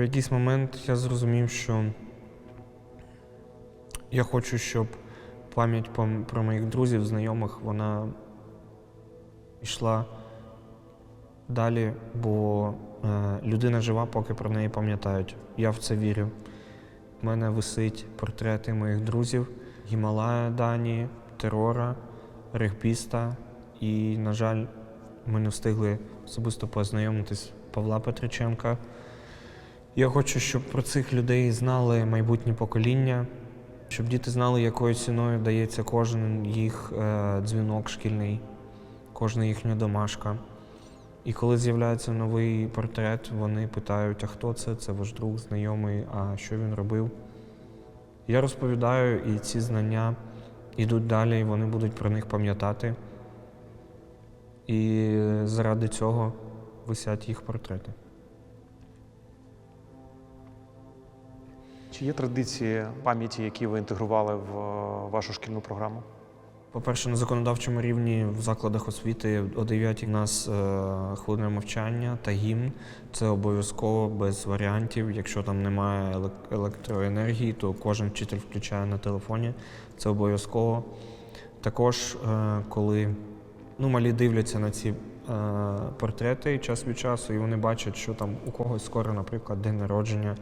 В якийсь момент я зрозумів, що я хочу, щоб пам'ять про моїх друзів, знайомих, вона йшла далі, бо е, людина жива, поки про неї пам'ятають. Я в це вірю. У мене висить портрети моїх друзів Гімалая Дані, терора, регбіста. І, на жаль, ми не встигли особисто познайомитись Павла Петриченка. Я хочу, щоб про цих людей знали майбутнє покоління, щоб діти знали, якою ціною дається кожен їх е, дзвінок шкільний, кожна їхня домашка. І коли з'являється новий портрет, вони питають, а хто це? Це ваш друг, знайомий, а що він робив. Я розповідаю, і ці знання йдуть далі, і вони будуть про них пам'ятати. І заради цього висять їх портрети. Чи є традиції пам'яті, які ви інтегрували в е, вашу шкільну програму? По-перше, на законодавчому рівні в закладах освіти о 9 у нас е, хвилина мовчання та гімн. Це обов'язково без варіантів. Якщо там немає електроенергії, то кожен вчитель включає на телефоні. Це обов'язково. Також, е, коли ну, малі дивляться на ці портрети час від часу, і вони бачать, що там у когось скоро, наприклад, день народження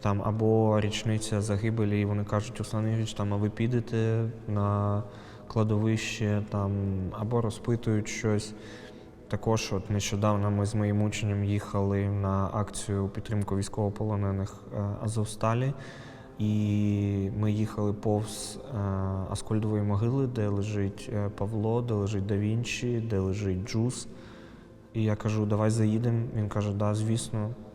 там або річниця загибелі, і вони кажуть, Руслан Ігорович, там, а ви підете на кладовище, там, або розпитують щось. Також от нещодавно ми з моїм учнем їхали на акцію підтримку військовополонених е, Азовсталі. І ми їхали повз е, Аскольдової могили, де лежить е, Павло, де лежить Да Вінчі, де лежить Джус. І я кажу, давай заїдемо. Він каже, да, звісно.